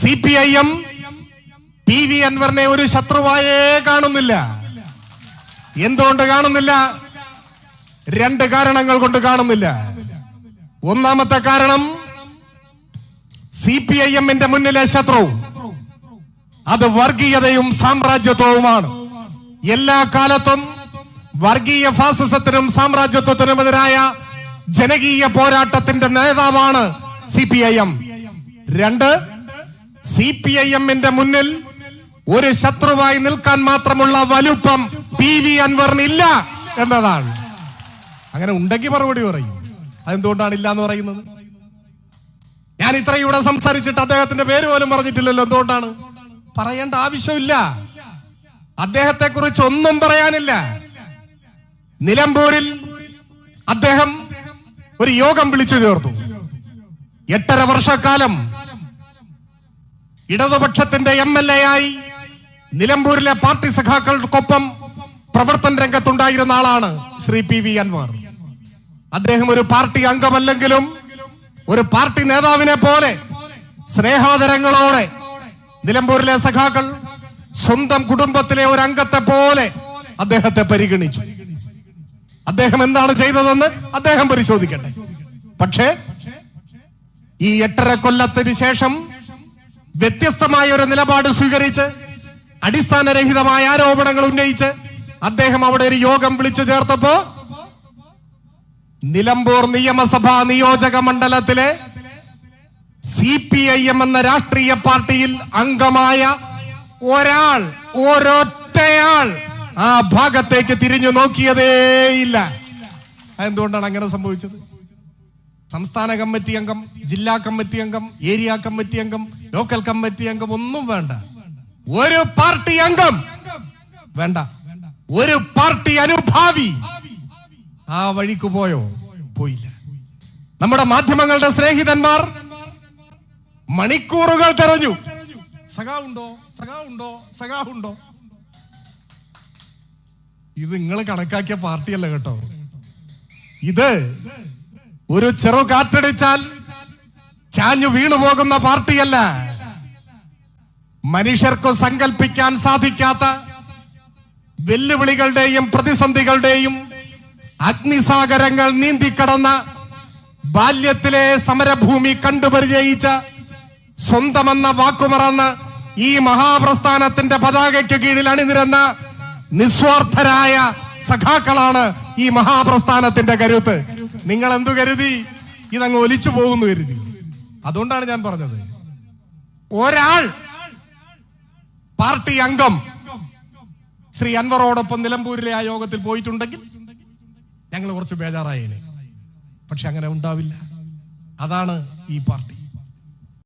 C P I M P V അൻവറിനെ ഒരു ശത്രുവായേ കാണുന്നില്ല. എന്തുകൊണ്ട് കാണുന്നില്ല? രണ്ട് കാരണങ്ങൾ കൊണ്ട് കാണുന്നില്ല. ഒന്നാമത്തെ കാരണം സി പി ഐ എമ്മിന്റെ മുന്നിലെ ശത്രു അത് വർഗീയതയും സാമ്രാജ്യത്വവുമാണ്. എല്ലാ കാലത്തും വർഗീയ ഫാസിസത്തിനും സാമ്രാജ്യത്വത്തിനുമെതിരായ ജനകീയ പോരാട്ടത്തിന്റെ നേതാവാണ് സി പി ഐ എം രണ്ട് സി പി ഐ എമ്മിന്റെ മുന്നിൽ ഒരു ശത്രുവായി നിൽക്കാൻ മാത്രമുള്ള വലുപ്പം പി വി അൻവറിനില്ല എന്നതാണ്. അങ്ങനെ ഉണ്ടെങ്കിൽ മറുപടി പറയും. അതെന്തുകൊണ്ടാണ് ഇല്ല എന്ന് പറയുന്നത്? ഞാൻ ഇത്രയും ഇവിടെ സംസാരിച്ചിട്ട് അദ്ദേഹത്തിന്റെ പേര് പോലും പറഞ്ഞിട്ടില്ലല്ലോ. എന്തുകൊണ്ടാണ്? പറയേണ്ട ആവശ്യമില്ല. അദ്ദേഹത്തെ കുറിച്ച് ഒന്നും പറയാനില്ല. നിലമ്പൂരിൽ അദ്ദേഹം ഒരു യോഗം വിളിച്ചു ചേർത്തു. എട്ടര വർഷക്കാലം ഇടതുപക്ഷത്തിന്റെ എം എൽ എ ആയി നിലമ്പൂരിലെ പാർട്ടി സഖാക്കൾക്കൊപ്പം പ്രവർത്തന രംഗത്തുണ്ടായിരുന്ന ആളാണ് ശ്രീ പി വി അൻവാർ. അദ്ദേഹം ഒരു പാർട്ടി അംഗമല്ലെങ്കിലും ഒരു പാർട്ടി നേതാവിനെ പോലെ സ്നേഹാദരങ്ങളോടെ നിലമ്പൂരിലെ സഖാക്കൾ സ്വന്തം കുടുംബത്തിലെ ഒരു അംഗത്തെ പോലെ അദ്ദേഹത്തെ പരിഗണിച്ചു. അദ്ദേഹം എന്താണ് ചെയ്തതെന്ന് അദ്ദേഹം പരിശോധിക്കട്ടെ. പക്ഷേ ഈ എട്ടര കൊല്ലത്തിന് ശേഷം വ്യത്യസ്തമായ ഒരു നിലപാട് സ്വീകരിച്ച് അടിസ്ഥാനരഹിതമായ ആരോപണങ്ങൾ ഉന്നയിച്ച് അദ്ദേഹം അവിടെ ഒരു യോഗം വിളിച്ചു ചേർത്തപ്പോ നിലമ്പൂർ നിയമസഭാ നിയോജക മണ്ഡലത്തിലെ സി പി ഐ എം എന്ന രാഷ്ട്രീയ പാർട്ടിയിൽ അംഗമായ ഒരാൾ ഒരൊറ്റയാൾ ആ ഭാഗത്തേക്ക് തിരിഞ്ഞു നോക്കിയതേയില്ല എന്തുകൊണ്ടാണ് അങ്ങനെ സംഭവിച്ചത്? സംസ്ഥാന കമ്മിറ്റി അംഗം ജില്ലാ കമ്മിറ്റി അംഗം ഏരിയ കമ്മിറ്റി അംഗം ലോക്കൽ കമ്മിറ്റി അംഗം ഒന്നും വേണ്ട. ഒരു പാർട്ടി അംഗം വേണ്ട. ഒരു പാർട്ടി അനുഭാവി ആ വഴിക്ക് പോയോ? പോയില്ല. നമ്മുടെ മാധ്യമങ്ങളുടെ സ്നേഹിതന്മാർ മണിക്കൂറുകൾ തെരഞ്ഞു. സഖാവുണ്ടോ? സഖാവുണ്ടോ? സഖാവുണ്ടോ? ഇത് നിങ്ങൾ കണക്കാക്കിയ പാർട്ടിയല്ല കേട്ടോ. ഇത് ഒരു ചെറു കാറ്റടിച്ചാൽ ചാഞ്ഞു വീണു പോകുന്ന പാർട്ടിയല്ല. മനുഷ്യർക്ക് സങ്കല്പിക്കാൻ സാധിക്കാത്ത വെല്ലുവിളികളുടെയും പ്രതിസന്ധികളുടെയും അഗ്നിസാഗരങ്ങൾ നീന്തിക്കടന്ന ബാല്യത്തിലെ സമരഭൂമി കണ്ടുപരിചയിച്ച സ്വന്തമെന്ന വാക്കുമറന്ന് ഈ മഹാപ്രസ്ഥാനത്തിന്റെ പതാകയ്ക്ക് കീഴിൽ അണിനിരന്ന നിസ്വാർത്ഥരായ സഖാക്കളാണ് ഈ മഹാപ്രസ്ഥാനത്തിന്റെ കരുത്ത്. നിങ്ങൾ എന്തു കരുതി? ഇതങ്ങ് ഒലിച്ചു പോകുന്നു കരുതി. അതുകൊണ്ടാണ് ഞാൻ പറഞ്ഞത്. ഒരാൾ പാർട്ടി അംഗം ശ്രീ അൻവറോടൊപ്പം നിലമ്പൂരിലെ ആ യോഗത്തിൽ പോയിട്ടുണ്ടെങ്കിൽ ഞങ്ങൾ കുറച്ച് ബേജാറായേനെ. പക്ഷെ അങ്ങനെ ഉണ്ടാവില്ല. അതാണ് ഈ പാർട്ടി.